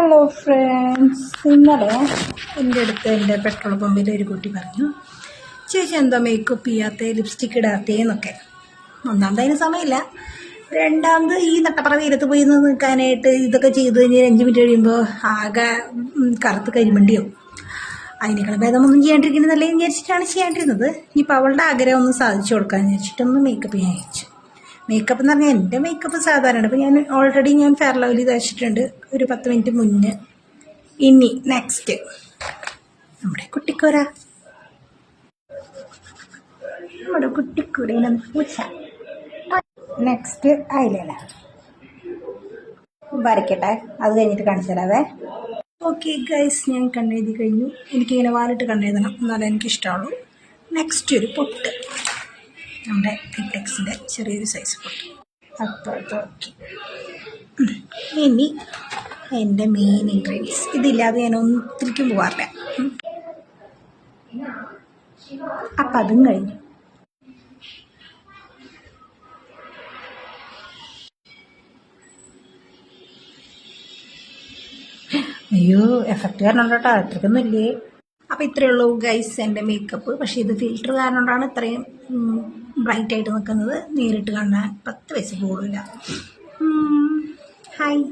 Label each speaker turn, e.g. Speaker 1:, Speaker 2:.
Speaker 1: Hello friends ഇന്നലെ എന്റെ അടുത്ത് എന്റെ പെട്രോൾ പമ്പിൽ ഒരു കുട്ടി പറഞ്ഞു ചേച്ചി എന്താ മേക്കപ്പ് ചെയ്യാത്ത ലിപ്സ്റ്റിക് ഇടാത്തേന്നൊക്കെ ഒന്നാമത് അതിന് സമയമില്ല. രണ്ടാമത് ഈ നട്ടപ്പറ വെയിലത്ത് പോയി നിൽക്കാനായിട്ട് ഇതൊക്കെ ചെയ്ത് കഴിഞ്ഞ് അഞ്ച് മിനിറ്റ് കഴിയുമ്പോൾ ആകെ കറുത്ത് കരിമണ്ടിയോ. അതിനേക്കാൾ ഭേദം ഒന്നും ചെയ്യാണ്ടിരിക്കുന്നതല്ലേ വിചാരിച്ചിട്ടാണ് ചെയ്യാണ്ടിരുന്നത്. ഇനിയിപ്പോൾ അവളുടെ ആഗ്രഹം ഒന്ന് സാധിച്ചു കൊടുക്കാമെന്ന് വിചാരിച്ചിട്ടൊന്ന് മേക്കപ്പ് ചെയ്യാൻ അയച്ചു മേക്കപ്പ് എന്ന് പറഞ്ഞാൽ എന്റെ മേക്കപ്പ് സാധാരണ. അപ്പോൾ ഞാൻ ഓൾറെഡി ഞാൻ ഫെയർ ലവ്ലി തയ്ച്ചിട്ടുണ്ട്. ഒരു പത്ത് മിനിറ്റ് മുന്നേ. ഇനി നെക്സ്റ്റ് നമ്മുടെ കുട്ടിക്കൂര. നമ്മുടെ കുട്ടിക്കൂരയിലെ നെക്സ്റ്റ് ഐലന വരയ്ക്കട്ടെ. അത് കഴിഞ്ഞിട്ട് കാണിച്ചു തരാവേ. ഓക്കെ ഗൈസ് ഞാൻ കണ്ണെഴുതി കഴിഞ്ഞു. എനിക്കിങ്ങനെ വാലിട്ട് കണ്ണെഴുതണം. എന്നാലേ എനിക്കിഷ്ടമുള്ളൂ. നെക്സ്റ്റ് ഒരു പൊട്ട്. നമ്മുടെ ടെക്സിന്റെ ചെറിയൊരു സൈസ് പൊട്ടി അപ്പോൾ ഓക്കെ ഇനി എന്റെ മെയിൻ ഇൻഗ്രീഡിയൻസ് ഇതില്ലാതെ ഞാൻ ഒത്തിരിക്കും പോകാറില്ല. അപ്പം അതും കഴിഞ്ഞു. അയ്യോ എഫക്റ്റ് കാരണം കേട്ടോ അത്രയ്ക്കൊന്നും ഇല്ലേ? അപ്പോൾ ഇത്രയേ ഉള്ളൂ ഗൈസ് എന്റെ മേക്കപ്പ് പക്ഷേ ഇത് ഫിൽറ്റർ കാരണം കൊണ്ടാണ് ഇത്രയും ബ്രൈറ്റായിട്ട് നിൽക്കുന്നത് നേരിട്ട് കാണാൻ പത്ത് വയസ്സ് പോകില്ല ഹായ്